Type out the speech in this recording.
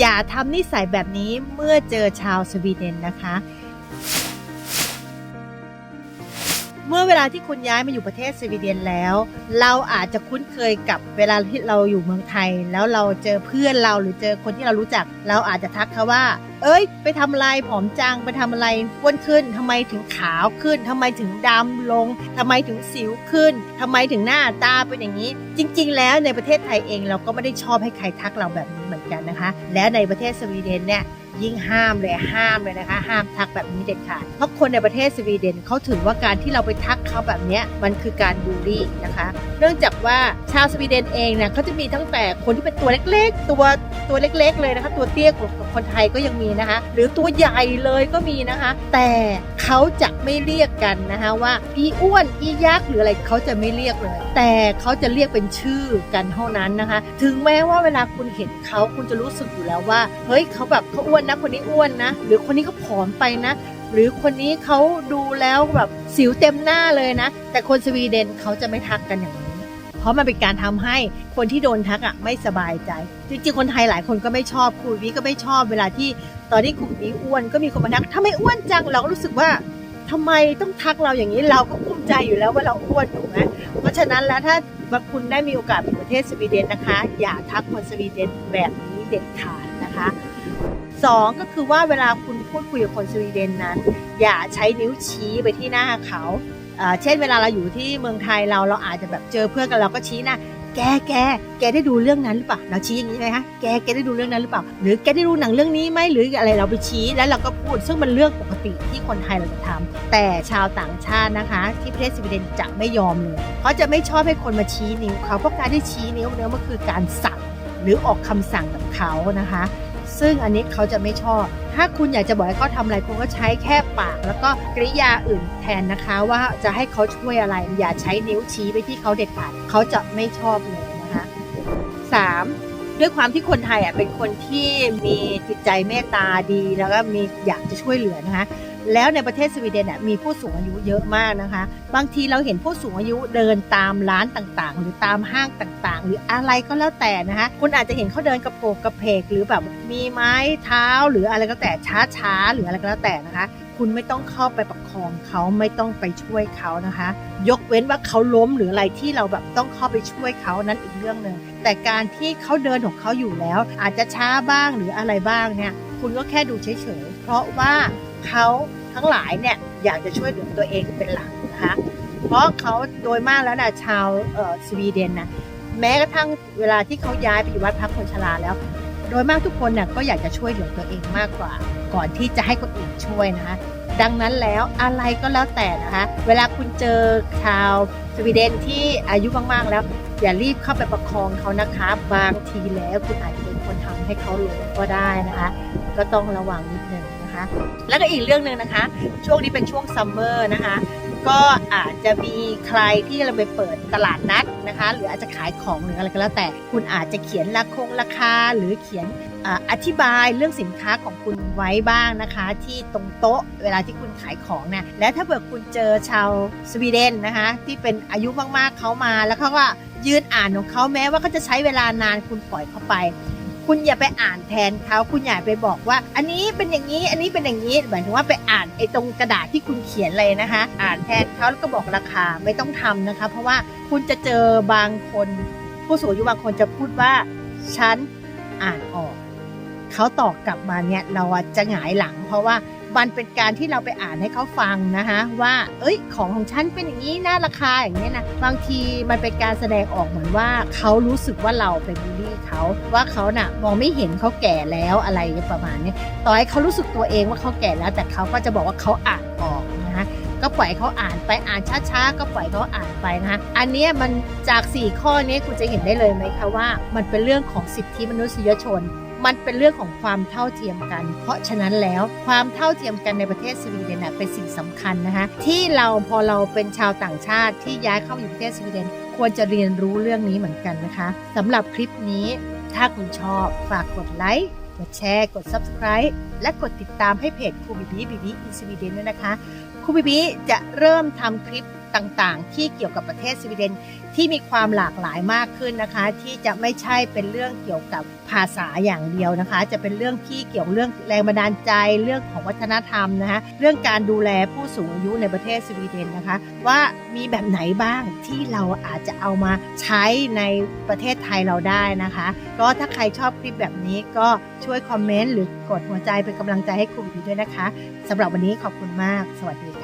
อย่าทำนิสัยแบบนี้เมื่อเจอชาวสวีเดนนะคะ มื่อเวลาที่คุณย้ายมาอยู่ประเทศสวีเดนแล้ว เราอาจจะคุ้นเคยกับเวลาที่เราอยู่เมืองไทย แล้วเราเจอเพื่อนเราหรือเจอคนที่เรารู้จัก เราอาจจะทักเขาว่า เอ้ย ไปทำอะไรผอมจังไปทำอะไรอ้วนขึ้นทำไมถึงขาวขึ้นทำไมถึงดำลงทำไมถึงสิวขึ้นทำไมถึงหน้าตาเป็นอย่างนี้ จริง ๆ แล้วในประเทศไทยเองเราก็ไม่ได้ชอบให้ใครทักเราแบบนี้เหมือนกันนะคะ และในประเทศสวีเดนเนี่ย ยิ่งห้ามเลยห้ามเลยนะคะ ห้ามทักแบบนี้เด็ดขาดเพราะคนในประเทศสวีเดนเขาถือว่าการที่เราไปทักเขาแบบนี้มันคือการบูลลี่นะคะ เนื่องจากว่าชาวสวีเดนเองเนี่ยเขาจะมีตั้งแต่คนที่เป็นตัวเล็กๆ ตัวตัวเล็กๆเลยนะคะ ตัวเตี้ยกว่าคนไทยก็ยังมีนะคะ หรือตัวใหญ่เลยก็มีนะคะ แต่เขาจะไม่เรียกกันนะคะว่าอีอ้วนอียักษ์หรืออะไรเขาจะไม่เรียกเลย แต่เขาจะเรียกเป็นชื่อกันเท่านั้นนะคะ ถึงแม้ว่าเวลาคุณเห็นเขาคุณจะรู้สึกอยู่แล้วว่าเฮ้ยเขาแบบเขาอ้วนนะ คนนี้อ้วนนะ หรือคนนี้เขาผอมไปนะ หรือคนนี้เขาดูแล้วแบบสิวเต็มหน้าเลยนะ แต่คนสวีเดนเขาจะไม่ทักกันอย่างนี้ เพราะมันเป็นการทำให้คนที่โดนทักอะไม่สบายใจ จริงๆคนไทยหลายคนก็ไม่ชอบครูวิก็ไม่ชอบเวลาที่ตอนที่ครูวิอ้วนก็มีคนมาทักทำไมอ้วนจังเราก็รู้สึกว่าทำไมต้องทักเราอย่างนี้เราก็ภูมิใจอยู่แล้วว่าเราอ้วนถูกไหมเพราะฉะนั้นแล้วถ้าว่าคุณได้มีโอกาสไปประเทศสวีเดนนะคะ อย่าทักคนสวีเดนแบบนี้เด็ดขาดนะคะ สองก็คือว่าเวลาคุณพูดคุยกับคนสวีเดนนั้น อย่าใช้นิ้วชี้ไปที่หน้าเขาเช่นเวลาเราอยู่ที่เมืองไทยเราเราอาจจะแบบเจอเพื่อนกันเราก็ชี้หน้าแกแก แกได้ดูเรื่องนั้นหรือเปล่า เราชี้อย่างนี้ไหมคะ แก แกได้ดูเรื่องนั้นหรือเปล่า หรือแกได้ดูหนังเรื่องนี้ไหมหรืออะไร เราไปชี้แล้วเราก็พูด ซึ่งมันเรื่องปกติที่คนไทยเราจะทำแต่ชาวต่างชาตินะคะ ที่ประเทศสวีเดนจะไม่ยอมเลยเขาจะไม่ชอบให้คนมาชี้นิ้วเขา เพราะการที่ชี้นิ้วเนี่ยมันคือการสั่งหรือออกคำสั่งกับเขานะคะ ซึ่งอันนี้เขาจะไม่ชอบ ถ้าคุณอยากจะบอกให้เขาทำอะไรคุณก็ใช้แค่ปาก แล้วก็กริยาอื่นแทนนะคะว่าจะให้เขาช่วยอะไร อย่าใช้นิ้วชี้ไปที่เขาเด็ดขาดเขาจะไม่ชอบเลยนะคะ 3. ด้วยความที่คนไทยอะเป็นคนที่มีจิตใจเมตตาดี แล้วก็มีอยากจะช่วยเหลือนะคะ แล้วในประเทศสวีเดนน่ะมีผู้สูงอายุเยอะมากนะคะ บางทีเราเห็นผู้สูงอายุเดินตามร้านต่างๆ หรือตามห้างต่างๆ หรืออะไรก็แล้วแต่นะคะคุณอาจจะเห็นเขาเดินกระโปรงกระเพกหรือแบบมีไม้เท้าหรืออะไรก็แต่ช้าๆหรืออะไรก็แล้วแต่นะคะ คุณไม่ต้องเข้าไปประคองเขาไม่ต้องไปช่วยเขานะคะ ยกเว้นว่าเขาล้มหรืออะไรที่เราแบบต้องเข้าไปช่วยเขานั้นอีกเรื่องหนึ่งแต่การที่เขาเดินของเขาอยู่แล้ว อาจจะช้าบ้างหรืออะไรบ้างเนี่ยคุณก็แค่ดูเฉยๆเพราะว่า เขาทั้งหลายเนี่ยอยากจะช่วยเหลือตัวเองเป็นหลักนะคะ เพราะเขาโดยมากแล้วนะชาวสวีเดนนะแม้กระทั่งเวลาที่เขาย้ายไปอยู่วัดพักคนชราแล้ว โดยมากทุกคนน่ะก็อยากจะช่วยเหลือตัวเองมากกว่า ก่อนที่จะให้คนอื่นช่วยนะคะ ดังนั้นแล้วอะไรก็แล้วแต่นะคะ เวลาคุณเจอชาวสวีเดนที่อายุมากๆแล้ว อย่ารีบเข้าไปประคองเขานะคะ บางทีแล้วคุณอาจจะเป็นคนทำให้เขาล้มก็ได้นะคะ ก็ต้องระวังนิดนึง นะคะ แล้วก็อีกเรื่องหนึ่งนะคะ ช่วงนี้เป็นช่วงซัมเมอร์นะคะ ก็อาจจะมีใครที่เราไปเปิดตลาดนัดนะคะ หรืออาจจะขายของหรืออะไรก็แล้ว แต่คุณอาจจะเขียนราคงราคาหรือเขียนออธิบายเรื่องสินค้าของคุณไว้บ้างนะคะ ที่ตรงโต๊ะเวลาที่คุณขายของเนี่ยและถ้าเผื่อคุณเจอชาวสวีเดนนะคะ ที่เป็นอายุมากๆเขามาแล้วเขาก็ยืนอ่านของเขาแม้ว่าเขาจะใช้เวลานานคุณปล่อยเขาไป คุณอย่าไปอ่านแทนเขาคุณอย่าไปบอกว่า อันนี้เป็นอย่างนี้อันนี้เป็นอย่างนี้หมายถึงว่าไปอ่านไอ้ตรงกระดาษที่คุณเขียนเลยนะคะ อ่านแทนเขาแล้วก็บอกราคาไม่ต้องทำนะคะ เพราะว่าคุณจะเจอบางคน ผู้สูงอายุบางคนจะพูดว่าฉันอ่านออกเขาตอบกลับมาเนี่ยเราจะหงายหลัง เพราะว่า มันเป็นการที่เราไปอ่านให้เขาฟังนะคะว่า เอ้ย ของของฉันเป็นอย่างนี้นะราคาอย่างนี้นะบางทีมันเป็นการแสดงออกเหมือนว่าเขารู้สึกว่าเราเป็นบูลลี่เขาว่าเขาน่ะมองไม่เห็นเขาแก่แล้วอะไรประมาณนี้ต่อให้เขารู้สึกตัวเองว่าเขาแก่แล้ว แต่เขาก็จะบอกว่าเขาอ่านออกนะคะก็ปล่อยเขาอ่านไปอ่านช้าๆ ก็ปล่อยเขาอ่านไปนะคะอันนี้มันจาก 4 ข้อนี้คุณจะเห็นได้เลยไหมคะว่า มันเป็นเรื่องของสิทธิมนุษยชน มันเป็นเรื่องของความเท่าเทียมกัน เพราะฉะนั้นแล้วความเท่าเทียมกันในประเทศสวีเดนเป็นสิ่งสำคัญนะคะที่เราพอเราเป็นชาวต่างชาติที่ย้ายเข้ามาอยู่ประเทศสวีเดน ควรจะเรียนรู้เรื่องนี้เหมือนกันนะคะสำหรับคลิปนี้ถ้าคุณชอบฝากกดไลค์กดแชร์กด Subscribe และกดติดตามให้เพจครูบิบีบิบีอินสวีเดนด้วยนะคะครูบิบีจะเริ่มทำคลิป ต่างๆ ที่เกี่ยวกับประเทศสวีเดนที่มีความหลากหลายมากขึ้นนะคะ ที่จะไม่ใช่เป็นเรื่องเกี่ยวกับภาษาอย่างเดียวนะคะ จะเป็นเรื่องที่เกี่ยวเรื่องแรงบันดาลใจเรื่องของวัฒนธรรมนะคะเรื่องการดูแลผู้สูงอายุในประเทศสวีเดนนะคะ ว่ามีแบบไหนบ้างที่เราอาจจะเอามาใช้ในประเทศไทยเราได้นะคะ ก็ถ้าใครชอบคลิปแบบนี้ก็ช่วยคอมเมนต์หรือกดหัวใจเป็นกำลังใจให้ครูบีด้วยนะคะสำหรับวันนี้ขอบคุณมาก สวัสดีค่ะ